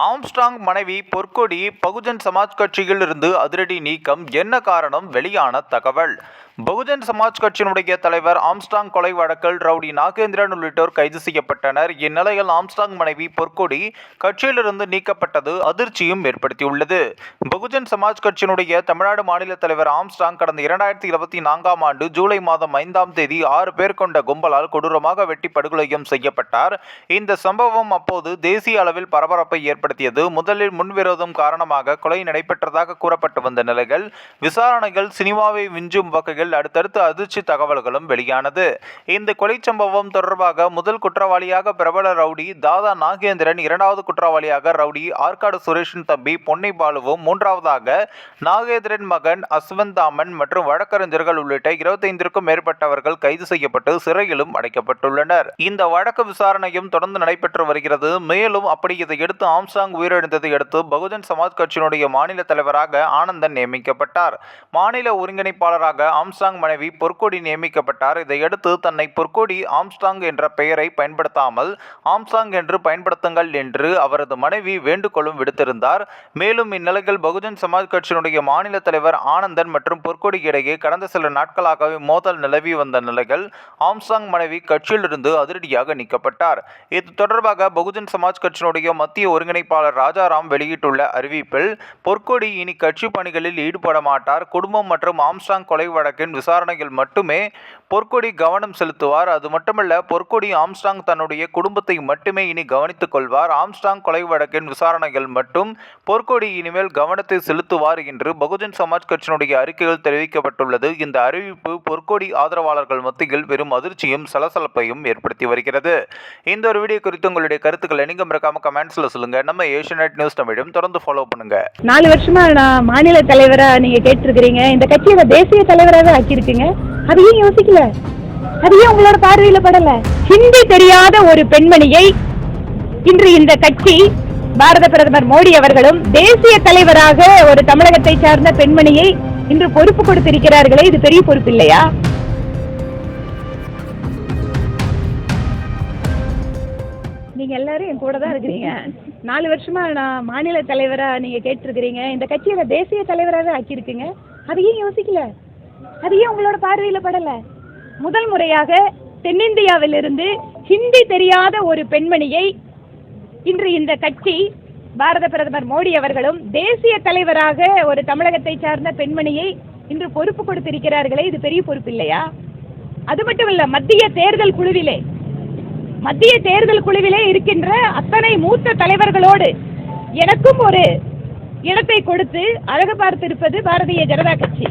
Armstrong மனைவி பொற்கொடி பகுஜன் சமாஜ் கட்சியில் இருந்து அதிரடி நீக்கம் என்ன காரணம்? வெளியான தகவல். பகுஜன் சமாஜ் கட்சியினுடைய தலைவர் ஆம்ஸ்டாங் கொலை வழக்கில் ரவுடி நாகேந்திரன் உள்ளிட்டோர் கைது செய்யப்பட்டனர். இந்நிலையில் ஆம்ஸ்டாங் மனைவி பொற்கொடி கட்சியிலிருந்து நீக்கப்பட்டது அதிர்ச்சியும் ஏற்படுத்தியுள்ளது. பகுஜன் சமாஜ் கட்சியினுடைய தமிழ்நாடு மாநில தலைவர் ஆம்ஸ்டாங் கடந்த இரண்டாயிரத்தி இருபத்தி நான்காம் ஆண்டு ஜூலை மாதம் ஐந்தாம் தேதி ஆறு பேர் கொண்ட கும்பலால் கொடூரமாக வெட்டி படுகொலையும் செய்யப்பட்டார். இந்த சம்பவம் அப்போது தேசிய அளவில் பரபரப்பை ஏற்படுத்தியது. முதலில் முன்விரோதம் காரணமாக கொலை நடைபெற்றதாக கூறப்பட்டு வந்த நிலையில் விசாரணைகள் சினிமாவை விஞ்சும் வகையில் அடுத்தடுத்து அதிர்ச்சி தகவல்களும் வெளியானது. இந்த கொலை சம்பவம் தொடர்பாக முதல் குற்றவாளியாக பிரபல ரவுடி தாதா நாகேந்திரன் இரண்டாவது குற்றவாளியாக ரவுடி ஆற்காடு சுரேஷின் தம்பி பொன்னை பாலுவும் மூன்றாவதாக நாகேந்திரன் மகன் அஸ்வந்தாமன் மற்றும் வழக்கறிஞர்கள் உள்ளிட்ட இருபத்தைந்திற்கும் மேற்பட்டவர்கள் கைது செய்யப்பட்டு சிறையிலும் அடைக்கப்பட்டுள்ளனர். இந்த வழக்கு விசாரணையும் தொடர்ந்து நடைபெற்று வருகிறது. மேலும் அப்படி இதையடுத்து ஆம்சாங் உயிரிழந்ததை அடுத்து பகுஜன் சமாஜ் கட்சியினுடைய மாநில தலைவராக ஆனந்தன் நியமிக்கப்பட்டார். மாநில ஒருங்கிணைப்பாளராக ஆம்ஸ்டாங் மனைவி பொற்கொடி நியமிக்கப்பட்டார். இதையடுத்து தன்னை பொற்கொடி ஆம்ஸ்டாங் என்ற பெயரை பயன்படுத்தாமல் ஆம்ஸ்டாங் என்று பயன்படுத்துங்கள் என்று அவரது மனைவி வேண்டுகோளும் விடுத்திருந்தார். மேலும் இந்நிலையில் பகுஜன் சமாஜ் கட்சியினுடைய மாநில தலைவர் ஆனந்தன் மற்றும் பொற்கொடி இடையே கடந்த சில நாட்களாகவே மோதல் நிலவி வந்த நிலையில் ஆம்சாங் மனைவி கட்சியிலிருந்து அதிரடியாக நீக்கப்பட்டார். இது தொடர்பாக பகுஜன் சமாஜ் கட்சியினுடைய மத்திய ஒருங்கிணைப்பாளர் ராஜாராம் வெளியிட்டுள்ள அறிவிப்பில் பொற்கொடி இனி கட்சி பணிகளில் ஈடுபட மாட்டார். குடும்பம் மற்றும் ஆம்சாங் கொலை வழக்கு வழக்கின் விசாரணையில் மட்டுமே பொற்கொடி கவனம் செலுத்துவார். அது மட்டுமல்ல பொற்கொடி ஆம்ஸ்டாங் தன்னுடைய குடும்பத்தை மட்டுமே இனி கவனித்துக் கொள்வார். ஆம்ஸ்டாங் கொலை வழக்கின் விசாரணைகள் மட்டும் பொற்கொடி இனிமேல் கவனத்தை செலுத்துவார் என்று பகுஜன் சமாஜ் கட்சியினுடைய அறிக்கையில் தெரிவிக்கப்பட்டுள்ளது. இந்த அறிவிப்பு பொற்கொடி ஆதரவாளர்கள் மத்தியில் பெரும் அதிர்ச்சியும் சலசலப்பையும் ஏற்படுத்தி வருகிறது. இந்த ஒரு வீடியோ குறித்து உங்களுடைய கருத்துக்களை நீங்க மறக்காம கமெண்ட்ஸ்ல சொல்லுங்க. நம்ம ஏஷியநெட் நியூஸ் தமிழும் தொடர்ந்து ஃபாலோ பண்ணுங்க. நாலு வருஷமா நான் மாநில தலைவரா நீங்க கேட்டிருக்கிறீங்க. இந்த கட்சியோட தேசிய தலைவராக ஆக்கியிருக்கீங்க அதையும் யோசிக்கல? அதையும் உங்களோட பார்வையில படல? ஹிந்தி தெரியாத ஒரு பெண்மணியை இன்று இந்த கட்சி பாரத பிரதமர் மோடி அவர்களும் தேசிய தலைவராக ஒரு தமிழகத்தை சார்ந்த பெண்மணியை இன்று பொறுப்பு கொடுத்திருக்கிறார்களே இது பெரிய பொறுப்பு இல்லையா? நீங்க எல்லாரும் என் கூட தான் இருக்கிறீங்க. நாலு வருஷமா நான் மாநில தலைவரா நீங்க கேட்டிருக்கிறீங்க. இந்த கட்சியில தேசிய தலைவராகவே ஆக்கியிருக்கீங்க. அதையும் யோசிக்கல? அது ஏன் உங்களோட பார்வையில படல. முதல் முறையாக தென்னிந்தியாவிலிருந்து ஹிந்தி தெரியாத ஒரு பெண்மணியை இன்று இந்த கட்சி பாரத பிரதமர் மோடி அவர்களும் தேசிய தலைவராக ஒரு தமிழகத்தை சார்ந்த பெண்மணியை இன்று பொறுப்பு கொடுத்திருக்கிறார்களே இது பெரிய பொறுப்பு இல்லையா? அது மட்டும் இல்ல மத்திய தேர்தல் குழுவிலே மத்திய தேர்தல் குழுவிலே இருக்கின்ற அத்தனை மூத்த தலைவர்களோடு எனக்கும் ஒரு இடத்தை கொடுத்து அழகு பார்த்திருப்பது பாரதிய ஜனதா கட்சி.